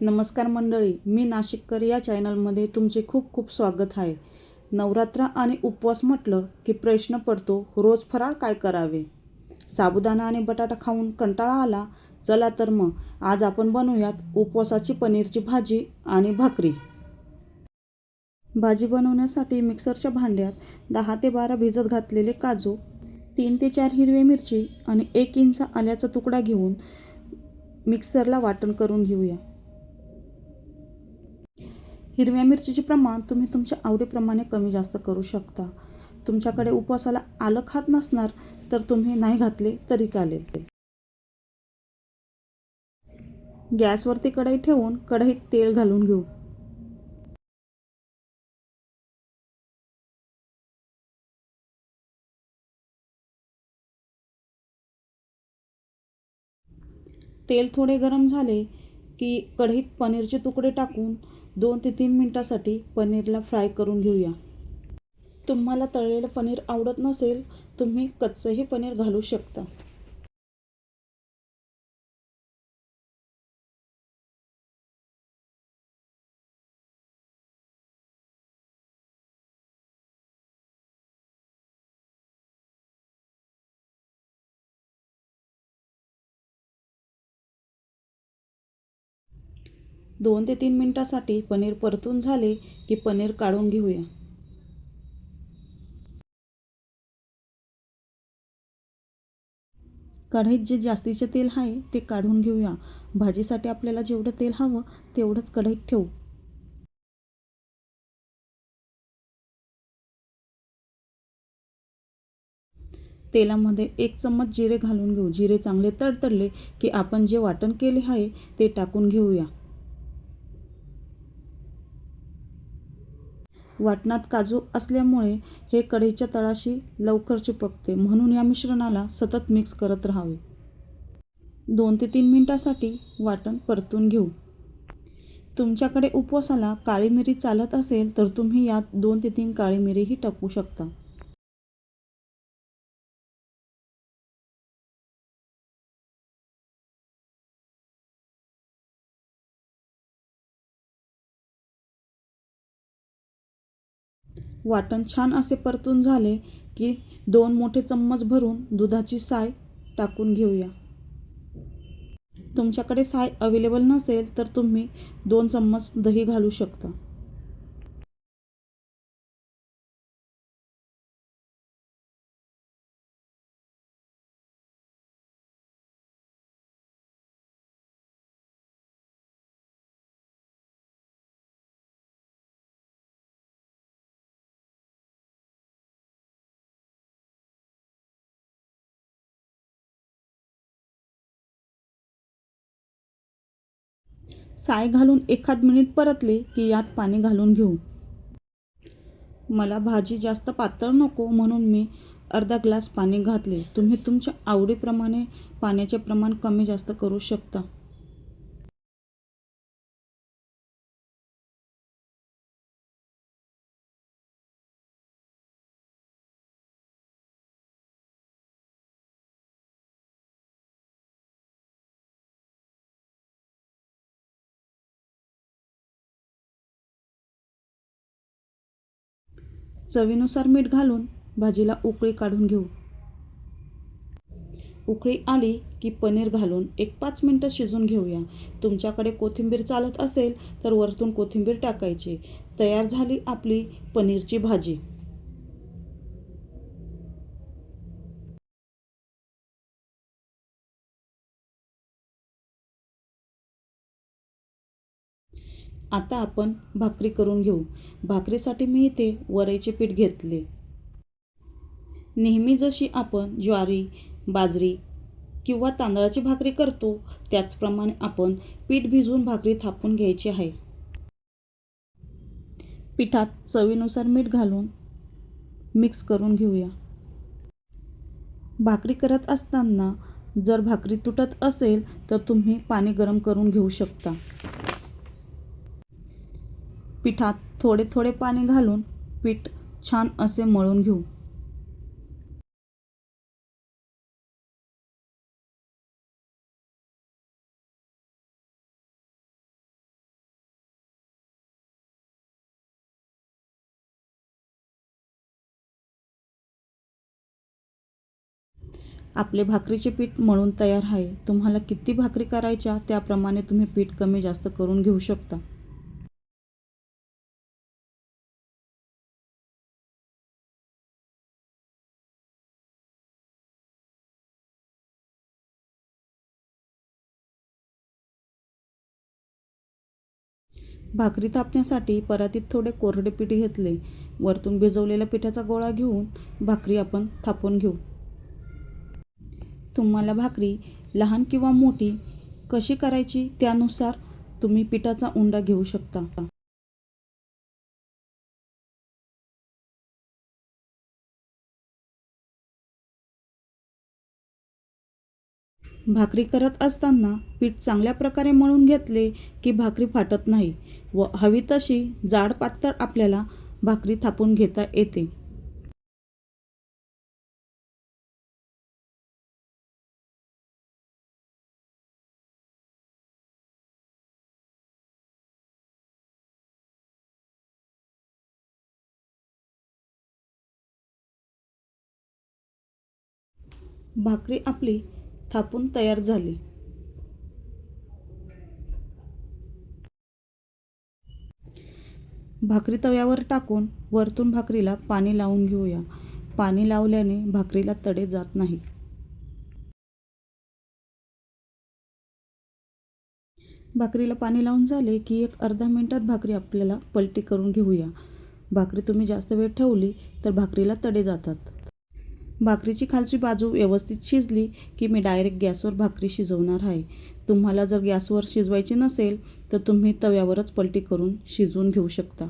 नमस्कार मंडळी मी नाशिककर या चॅनलमध्ये तुमचे खूप खूप स्वागत आहे. नवरात्र आणि उपवास म्हटलं की प्रश्न पडतो रोज फराळ काय करावे? साबुदाणा आणि बटाटा खाऊन कंटाळा आला? चला तर मग आज आपण बनवूयात उपवासाची पनीरची भाजी आणि भाकरी. भाजी बनवण्यासाठी मिक्सरच्या भांड्यात दहा ते बारा भिजत घातलेले काजू तीन ते चार हिरवे मिरची आणि एक इंच आल्याचा तुकडा घेऊन मिक्सरला वाटण करून घेऊया. हिरव्या मिरचीचे प्रमाण तुम्ही तुमच्या आवडीप्रमाणे कमी जास्त करू शकता. तुमच्याकडे उपवासाला आलं खात नसणार तर तुम्ही नाही घातले तरी चालेल. गॅसवरती कढई ठेवून कढईत तेल घालून घेऊ. तेल थोडे गरम झाले की कढईत पनीरचे तुकडे टाकून दोन ते तीन मिनटासाठी पनीरला फ्राय करून घेऊया. तुम्हाला तळलेलं पनीर आवडत नसेल तुम्ही कच्चंही पनीर घालू शकता. दोन ते तीन मिनटासाठी पनीर परतून झाले की पनीर काढून घेऊया. कढईत जे जास्तीचे तेल आहे ते काढून घेऊया. भाजीसाठी आपल्याला जेवढं तेल हवं तेवढंच कढईत ठेवू. तेलामध्ये एक चम्मच जिरे घालून घेऊ. जिरे चांगले तडतडले की आपण जे वाटण केले आहे ते टाकून घेऊया. वाटणात काजू असल्यामुळे हे कढईच्या तळाशी लवकर चिपकते. म्हणून या मिश्रणाला सतत मिक्स करत राहावे. दोन ते तीन मिनटासाठी वाटण परतून घेऊ. तुमच्याकडे उपवासाला काळी मिरी चालत असेल तर तुम्ही यात दोन ते तीन काळी मिरीही टाकू शकता. वाटण छान असे परतून झाले की दोन मोठे चम्मच भरून दुधाची साय टाकून घेऊया. तुमच्याकडे साय अवेलेबल नसेल तर तुम्ही दोन चम्मच दही घालू शकता. साय घालून एखाद मिनिट परतले की यात पाणी घालून घेऊ. मला भाजी जास्त पातळ नको म्हणून मी अर्धा ग्लास पाणी घातले. तुम्ही तुमच्या आवडीप्रमाणे पाण्याचे प्रमाण कमी जास्त करू शकता. चवीनुसार मीठ घालून भाजीला उकळी काढून घेऊ. उकळी आली की पनीर घालून एक पाच मिनटं शिजून घेऊया. तुमच्याकडे कोथिंबीर चालत असेल तर वरतून कोथिंबीर टाकायची. तयार झाली आपली पनीरची भाजी. आता आपण भाकरी करून घेऊ. भाकरीसाठी मी इथे वरईचे पीठ घेतले. नेहमी जशी आपण ज्वारी बाजरी किंवा तांदळाची भाकरी करतो त्याचप्रमाणे आपण पीठ भिजवून भाकरी थापून घ्यायची आहे. पिठात चवीनुसार मीठ घालून मिक्स करून घेऊया. भाकरी करत असताना जर भाकरी तुटत असेल तर तुम्ही पाणी गरम करून घेऊ शकता. पिठात थोडे थोडे पाणी घालून पीठ छान असे मळून घेऊ. आपले भाकरीचे पीठ मळून तयार आहे. तुम्हाला किती भाकरी करायच्या त्याप्रमाणे तुम्ही पीठ कमी जास्त करून घेऊ शकता. भाकरी थापण्यासाठी परातीत थोडे कोरडे पीठ घेतले. वरतून भिजवलेल्या पिठाचा गोळा घेऊन भाकरी आपण थापून घेऊ. तुम्हाला भाकरी लहान किंवा मोठी कशी करायची त्यानुसार तुम्ही पिठाचा उंडा घेऊ शकता. भाकरी करत असताना पीठ चांगल्या प्रकारे मळून घेतले की भाकरी फाटत नाही व हवी तशी जाड पातळ आपल्याला भाकरी थापून घेता येते. भाकरी आपली थापून तयार झाली. भाकरी तव्यावर टाकून वरतून भाकरीला पाणी लावून घेऊया. पाणी लावल्याने भाकरीला तडे जात नाही भाकरीला पाणी लावून झाले की एक अर्धा मिनटात भाकरी आपल्याला पलटी करून घेऊया. भाकरी तुम्ही जास्त वेळ ठेवली तर भाकरीला तडे जातात. भाकरीची खालची बाजू व्यवस्थित शिजली की मी डायरेक्ट गॅसवर भाकरी शिजवणार आहे. तुम्हाला जर गॅसवर शिजवायची नसेल तर तुम्ही तव्यावरच पलटी करून शिजवून घेऊ शकता.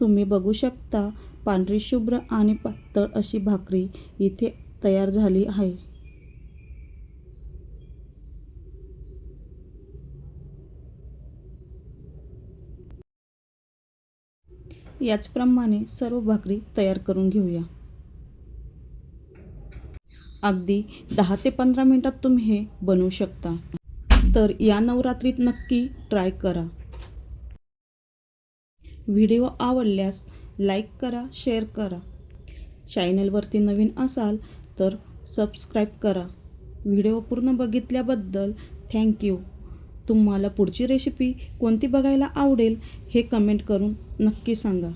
तुम्ही बघू शकता पांढरी शुभ्र आणि पातळ अशी भाकरी इथे तयार झाली आहे. याचप्रमाणे सर्व भाकरी तयार करून घेऊया. अगदी दहा ते पंधरा मिनटात तुम्ही हे बनवू शकता. तर या नवरात्रीत नक्की ट्राय करा. व्हिडिओ आवडल्यास लाईक करा शेअर करा. चॅनलवरती नवीन असाल तर सबस्क्राईब करा. व्हिडिओ पूर्ण बघितल्याबद्दल थँक्यू तुम्हाला पुढची रेसिपी कोणती बघायला आवडेल हे कमेंट करून नक्की सांगा.